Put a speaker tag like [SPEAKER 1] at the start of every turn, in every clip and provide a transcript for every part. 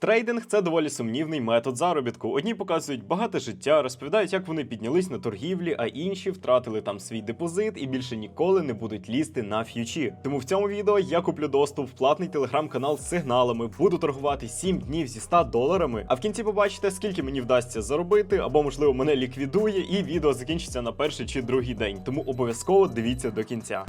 [SPEAKER 1] Трейдинг це доволі сумнівний метод заробітку. Одні показують багате життя, розповідають, як вони піднялись на торгівлі, а інші втратили там свій депозит і більше ніколи не будуть лізти на ф'ючі. Тому в цьому відео я куплю доступ в платний телеграм-канал з сигналами, буду торгувати 7 днів зі 100 доларами. А в кінці побачите, скільки мені вдасться заробити, або можливо мене ліквідує, і відео закінчиться на перший чи другий день. Тому обов'язково дивіться до кінця.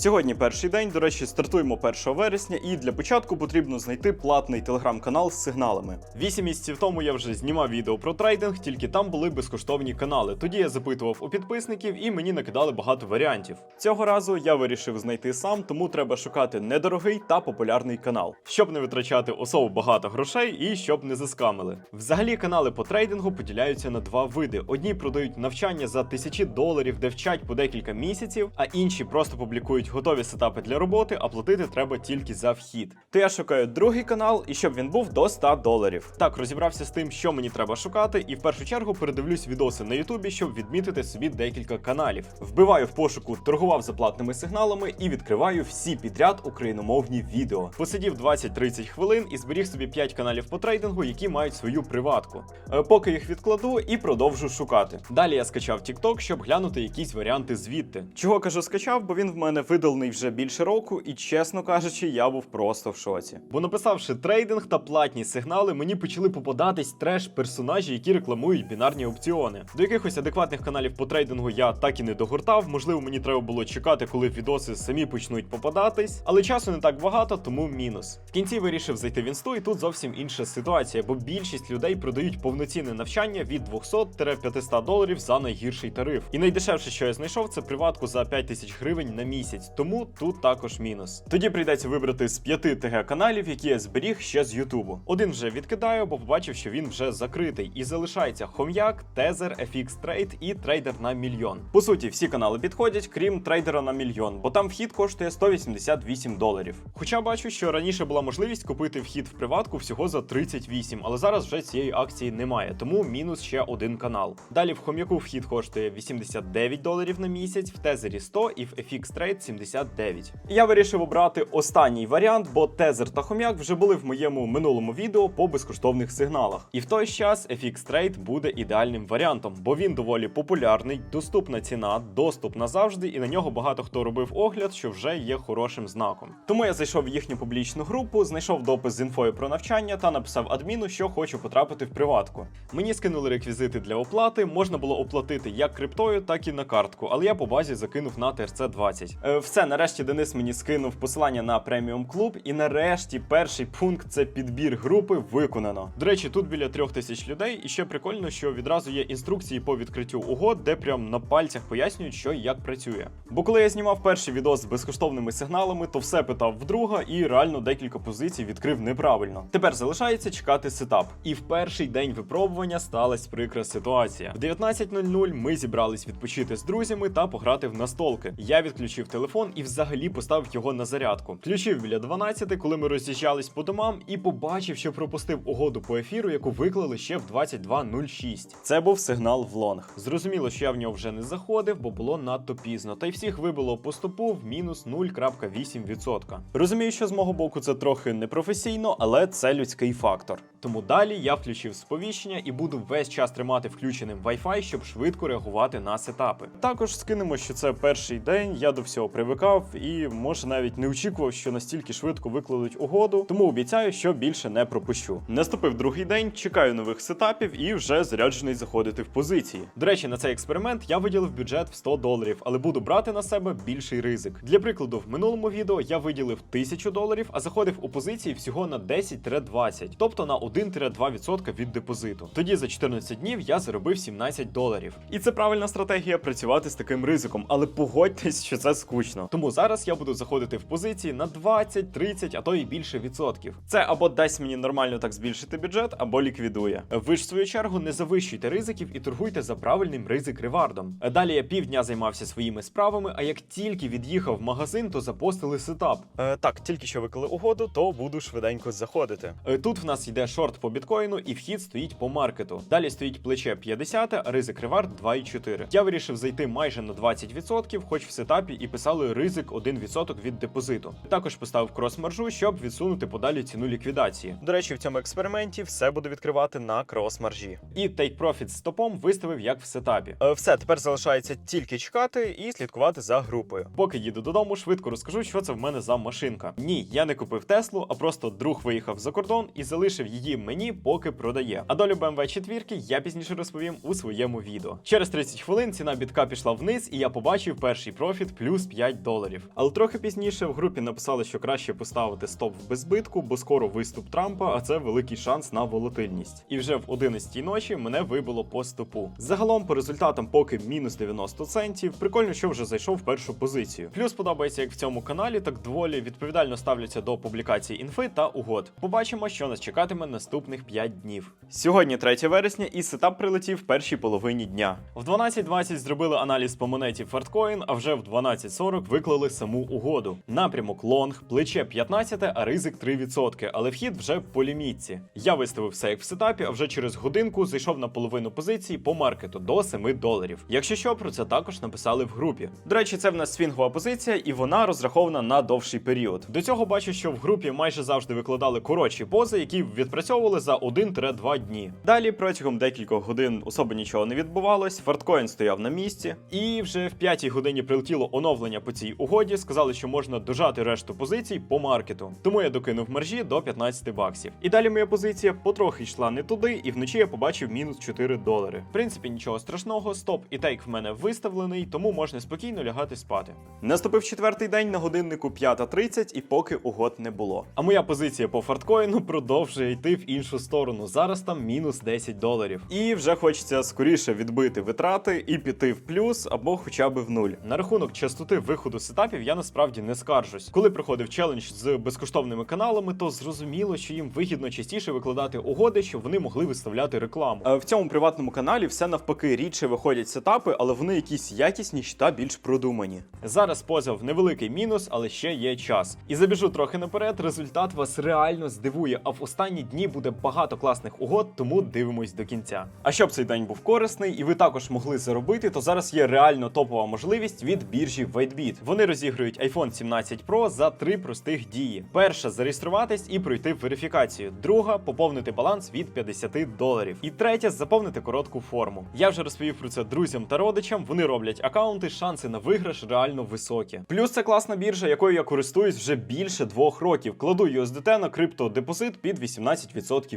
[SPEAKER 1] Сьогодні перший день, до речі, стартуємо 1 вересня, і для початку потрібно знайти платний телеграм-канал з сигналами. Вісім місяців тому я вже знімав відео про трейдинг, тільки там були безкоштовні канали. Тоді я запитував у підписників і мені накидали багато варіантів. Цього разу я вирішив знайти сам, тому треба шукати недорогий та популярний канал, щоб не витрачати особо багато грошей і щоб не заскамили. Взагалі канали по трейдингу поділяються на два види: одні продають навчання за тисячі доларів, де вчать по декілька місяців, а інші просто публікують готові сетапи для роботи, а платити треба тільки за вхід. То я шукаю другий канал, і щоб він був до 100 доларів. Так, розібрався з тим, що мені треба шукати, і в першу чергу передивлюсь відоси на Ютубі, щоб відмітити собі декілька каналів. Вбиваю в пошуку, торгував за платними сигналами і відкриваю всі підряд україномовні відео. Посидів 20-30 хвилин і зберіг собі 5 каналів по трейдингу, які мають свою приватку. Е, Поки їх відкладу і продовжу шукати. Далі я скачав TikTok, щоб глянути якісь варіанти звідти. Чого кажу, скачав, бо він в мене видалений вже більше року, і чесно кажучи, я був просто в шоці. Бо написавши трейдинг та платні сигнали, мені почали попадатись треш персонажі, які рекламують бінарні опціони. До якихось адекватних каналів по трейдингу я так і не догортав. Можливо, мені треба було чекати, коли відоси самі почнуть попадатись, але часу не так багато, тому мінус. В кінці вирішив зайти в інсту, і тут зовсім інша ситуація, бо більшість людей продають повноцінне навчання від 200-500 доларів за найгірший тариф. І найдешевше, що я знайшов, це приватку за 5 тисяч гривень на місяць. Тому тут також мінус. Тоді прийдеться вибрати з п'яти ТГ каналів, які я зберіг ще з Ютубу. Один вже відкидаю, бо побачив, що він вже закритий, і залишається Хом'як, Тезер, FX Trade і трейдер на мільйон. По суті, всі канали підходять, крім трейдера на мільйон, бо там вхід коштує 188 доларів. Хоча бачу, що раніше була можливість купити вхід в приватку всього за 38, але зараз вже цієї акції немає, тому мінус ще один канал. Далі в хом'яку вхід коштує 89 доларів на місяць, в Тезері 100 і в FX Trade 79. Я вирішив обрати останній варіант, бо Тезер та хом'як вже були в моєму минулому відео по безкоштовних сигналах. І в той час FX Trade буде ідеальним варіантом, бо він доволі популярний, доступна ціна, доступ назавжди, і на нього багато хто робив огляд, що вже є хорошим знаком. Тому я зайшов в їхню публічну групу, знайшов допис з інфою про навчання та написав адміну, що хочу потрапити в приватку. Мені скинули реквізити для оплати, можна було оплатити як криптою, так і на картку, але я по базі закинув на trc 20 Е, все, нарешті Денис мені скинув посилання на преміум клуб, і нарешті перший пункт це підбір групи виконано. До речі, тут біля трьох тисяч людей, і ще прикольно, що відразу є інструкції по відкриттю угод, де прям на пальцях пояснюють, що і як працює. Бо коли я знімав перший відос з безкоштовними сигналами, то все питав вдруга, і реально декілька позицій відкрив неправильно. Тепер залишається чекати сетап. І в перший день випробування сталася прикра ситуація. В 19.00 ми зібрались відпочити з друзями та пограти в настолки. Я відключив телефон і взагалі поставив його на зарядку. Включив біля 12, коли ми роз'їжджались по домам, і побачив, що пропустив угоду по ефіру, яку виклали ще в 22.06. Це був сигнал в лонг. Зрозуміло, що я в нього вже не заходив, бо було надто пізно. Та й всіх вибило по стопу в мінус 0,8%. Розумію, що з мого боку це трохи непрофесійно, але це людський фактор. Тому далі я включив сповіщення і буду весь час тримати включеним Wi-Fi, щоб швидко реагувати на сетапи. Також скинемо, що це перший день, я до всього привикав і може навіть не очікував, що настільки швидко викладуть угоду, тому обіцяю, що більше не пропущу. Наступив другий день, чекаю нових сетапів і вже заряджений заходити в позиції. До речі, на цей експеримент я виділив бюджет в 100 доларів, але буду брати на себе більший ризик. Для прикладу, в минулому відео я виділив 1000 доларів, а заходив у позиції всього на 10-20, тобто на 1-2% від депозиту. Тоді за 14 днів я заробив 17 доларів. І це правильна стратегія працювати з таким ризиком, але погодьтесь, що це скучно. Тому зараз я буду заходити в позиції на 20, 30, а то і більше відсотків. Це або дасть мені нормально так збільшити бюджет, або ліквідує. Ви ж в свою чергу не завищуйте ризиків і торгуйте за правильним ризик ревардом. Далі я півдня займався своїми справами, а як тільки від'їхав в магазин, то запостили сетап. Е, так, тільки що виклали угоду, то буду швиденько заходити. Е, тут в нас йде шорт по біткоїну і вхід стоїть по маркету. Далі стоїть плече 50, а ризик ревард 2,4. Я вирішив зайти майже на 20%, хоч в сетапі і писали ризик 1% від депозиту. Також поставив крос-маржу, щоб відсунути подалі ціну ліквідації. До речі, в цьому експерименті все буду відкривати на крос-маржі. І take profit з стопом виставив як в сетапі. Е, все, тепер залишається тільки чекати і слідкувати за групою. Поки їду додому, швидко розкажу, що це в мене за машинка. Ні, я не купив Теслу, а просто друг виїхав за кордон і залишив її мені, поки продає. А долю BMW 4 я пізніше розповім у своєму відео. Через 30 хвилин ціна бітка пішла вниз, і я побачив перший профіт плюс 5 доларів. Але трохи пізніше в групі написали, що краще поставити стоп в безбитку, бо скоро виступ Трампа, а це великий шанс на волатильність. І вже в 11 ночі мене вибило по стопу. Загалом по результатам поки мінус 90 центів. Прикольно, що вже зайшов в першу позицію. Плюс подобається, як в цьому каналі, так доволі відповідально ставляться до публікації інфи та угод. Побачимо, що нас чекатиме наступних 5 днів. Сьогодні 3 вересня, і сетап прилетів в першій половині дня. В 12.20 зробили аналіз по монеті Фарткоін, а вже в 12.40 виклали саму угоду. Напрямок лонг, плече 15, а ризик 3%, але вхід вже по лімітці. Я виставив все як в сетапі, а вже через годинку зайшов на половину позиції по маркету до 7 доларів. Якщо що, про це також написали в групі. До речі, це в нас свінгова позиція, і вона розрахована на довший період. До цього бачу, що в групі майже завжди викладали коротші пози, які відпрацьовували за 1-2 дні. Далі протягом декількох годин особо нічого не відбувалось. Фарткоін стояв на місці, і вже в п'ятій годині прилетіло оновлення по цій угоді. Сказали, що можна дожати решту позицій по маркету. Тому я докинув маржі до 15 баксів. І далі моя позиція потрохи йшла не туди, і вночі я побачив мінус 4 долари. В принципі, нічого страшного, стоп і тейк в мене виставлений, тому можна спокійно лягати спати. Наступив четвертий день на годиннику 5.30 і поки угод не було. А моя позиція по фарткоїну продовжує йти в іншу сторону. Зараз там мінус 10 доларів. І вже хочеться скоріше відбити витрати і піти в плюс або хоча б в нуль. На рахунок частоти виходу сетапів я насправді не скаржусь. Коли проходив челендж з безкоштовними каналами, то зрозуміло, що їм вигідно частіше викладати угоди, щоб вони могли виставляти рекламу. Е, В цьому приватному каналі все навпаки рідше виходять сетапи, але вони якісь якісніші та більш продумані. Зараз позов невеликий мінус, але ще є час. І забіжу трохи наперед. Результат вас реально здивує. А в останні дні буде багато класних угод, тому дивимось до кінця. А щоб цей день був корисний і ви також могли заробити, то зараз є реально топова можливість від біржі WhiteBit. Вони розігрують iPhone 17 Pro за три простих дії: перша зареєструватись і пройти верифікацію. Друга поповнити баланс від 50 доларів. І третя заповнити коротку форму. Я вже розповів про це друзям та родичам. Вони роблять акаунти, шанси на виграш реально високі. Плюс це класна біржа, якою я користуюсь вже більше двох років. Кладу USDT на криптодепозит під 18%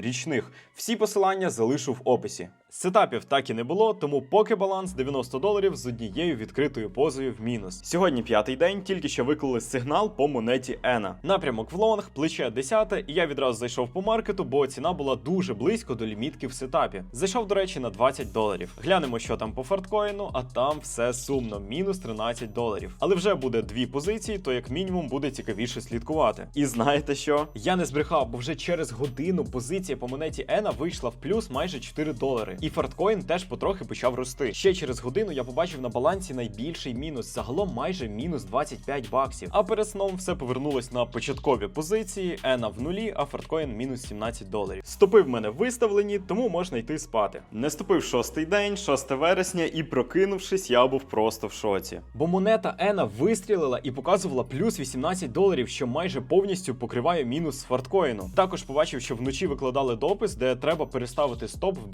[SPEAKER 1] річних. Всі посилання залишу в описі. Сетапів так і не було, тому поки баланс 90 доларів з однією відкритою позою в мінус. Сьогодні п'ятий день, тільки що виклали сигнал по монеті Ена. Напрямок в лонг, плече 10, і я відразу зайшов по маркету, бо ціна була дуже близько до лімітки в сетапі. Зайшов, до речі, на 20 доларів. Глянемо, що там по фарткоїну, а там все сумно, мінус 13 доларів. Але вже буде дві позиції, то як мінімум буде цікавіше слідкувати. І знаєте що? Я не збрехав, бо вже через годину позиція по монеті Ена вийшла в плюс майже 4 долари. І фарткоін теж потрохи почав рости. Ще через годину я побачив на балансі найбільший мінус, загалом майже мінус 25 баксів. А перед сном все повернулось на початкові позиції. Ена в нулі, а фарткоін мінус 17 доларів. Стопи в мене виставлені, тому можна йти спати. Не ступив шостий день, 6 вересня, і прокинувшись, я був просто в шоці. Бо монета Ена вистрілила і показувала плюс 18 доларів, що майже повністю покриває мінус фарткоїну. Також побачив, що вночі викладали допис, де треба переставити стоп в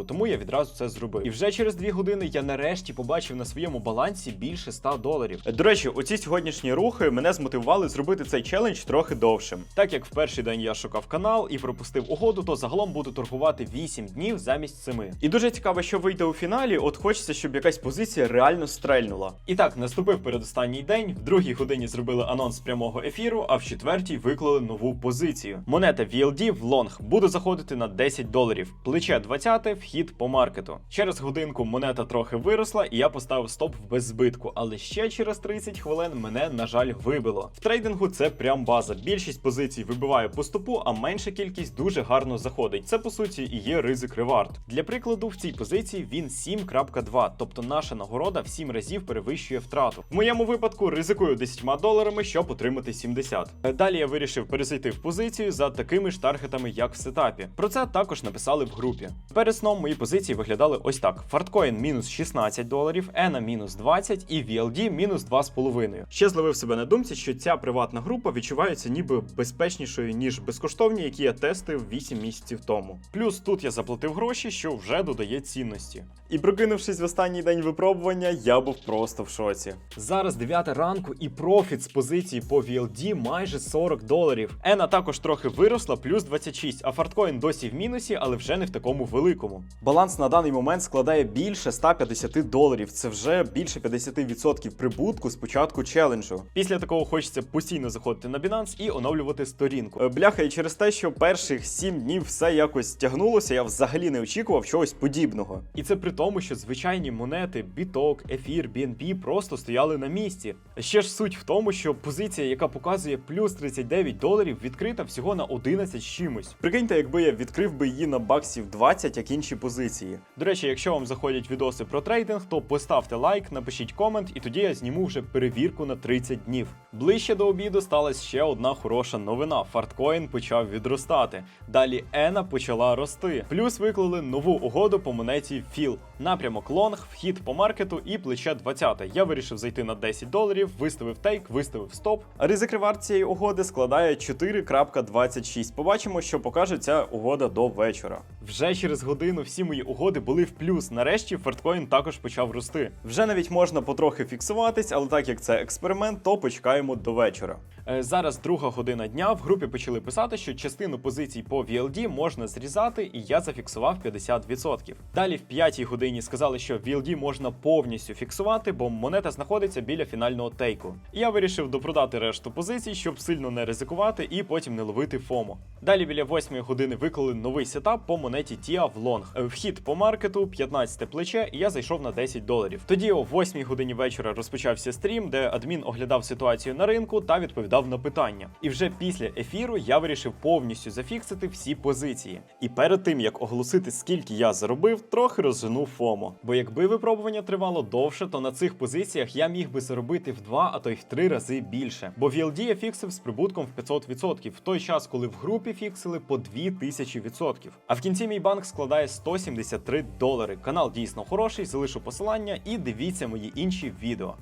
[SPEAKER 1] беззбитку, тому я відразу це зробив. І вже через 2 години я нарешті побачив на своєму балансі більше 100 доларів. До речі, оці сьогоднішні рухи мене змотивували зробити цей челендж трохи довшим. Так як в перший день я шукав канал і пропустив угоду, то загалом буду торгувати 8 днів замість 7. І дуже цікаво, що вийде у фіналі. От хочеться, щоб якась позиція реально стрельнула. І так, наступив передостанній день. В другій годині зробили анонс прямого ефіру, а в четвертій виклали нову позицію. Монета VLD в лонг буду заходити на 10 доларів. Плече 20, вхід по маркету. Через годинку монета трохи виросла, і я поставив стоп в беззбитку, але ще через 30 хвилин мене, на жаль, вибило. В трейдингу це прям база. Більшість позицій вибиває по стопу, а менша кількість дуже гарно заходить. Це по суті і є ризик ревард. Для прикладу, в цій позиції він 7.2, тобто наша нагорода в 7 разів перевищує втрату. В моєму випадку ризикую 10 доларами, щоб отримати 70. Е, Далі я вирішив перезайти в позицію за такими ж таргетами, як в сетапі. Про це також написали в групі. Перед сном мої позиції виглядали ось так: Фарткоін мінус 16 доларів, Ена мінус 20 і VLD мінус 2,5. Ще зловив себе на думці, що ця приватна група відчувається ніби безпечнішою, ніж безкоштовні, які я тестив 8 місяців тому. Плюс тут я заплатив гроші, що вже додає цінності. І прокинувшись в останній день випробування, я був просто в шоці. Зараз 9 ранку і профіт з позиції по VLD майже 40 доларів. Ена також трохи виросла, плюс 26, а фарткоін досі в мінусі, але вже не в такому великому. Баланс на даний момент складає більше 150 доларів. Це вже більше 50% прибутку з початку челенджу. Після такого хочеться постійно заходити на Binance і оновлювати сторінку. Е, Бляха, і через те, що перших 7 днів все якось тягнулося, я взагалі не очікував чогось подібного. І це при тому, що звичайні монети, біток, ефір, BNB просто стояли на місці. Ще ж суть в тому, що позиція, яка показує плюс 39 доларів, відкрита всього на 11 чимось. Прикиньте, якби я відкрив би її на баксів 20, як інші позиції. До речі, якщо вам заходять відоси про трейдинг, то поставте лайк, напишіть комент, і тоді я зніму вже перевірку на 30 днів. Ближче до обіду сталася ще одна хороша новина. Фарткоін почав відростати. Далі Ена почала рости. Плюс виклали нову угоду по монеті FIL. Напрямок лонг, вхід по маркету і плече 20. Я вирішив зайти на 10 доларів, виставив тейк, виставив стоп. Ризик цієї угоди складає 4.26. Побачимо, що покаже ця угода до вечора. Вже через годину всі мої угоди були в плюс. Нарешті фарткоін також почав рости. Вже навіть можна потрохи фіксуватись, але так як це експеримент, то почекаємо до вечора. Е, Зараз друга година дня. В групі почали писати, що частину позицій по VLD можна зрізати, і я зафіксував 50%. Далі в п'ятій годині сказали, що VLD можна повністю фіксувати, бо монета знаходиться біля фінального тейку. Я вирішив допродати решту позицій, щоб сильно не ризикувати і потім не ловити ФОМО. Далі біля 8 години виклали новий сетап по монеті TIA в лонг. Е, Вхід по маркету, 15 плече, і я зайшов на 10 доларів. Тоді о 8 годині вечора розпочався стрім, де адмін оглядав ситуацію на ринку та відповідав на питання. І вже після ефіру я вирішив повністю зафіксити всі позиції. І перед тим як оголосити, скільки я заробив, трохи розженув ФОМО. Бо якби випробування тривало довше, то на цих позиціях я міг би заробити в 2, а то й в 3 рази більше. Бо VLD я фіксив з прибутком в 500%, в той час, коли в групі фіксили по 2000%. А в кінці мій банк складає 173 долари. Канал дійсно хороший, залишу посилання і дивіться мої інші відео.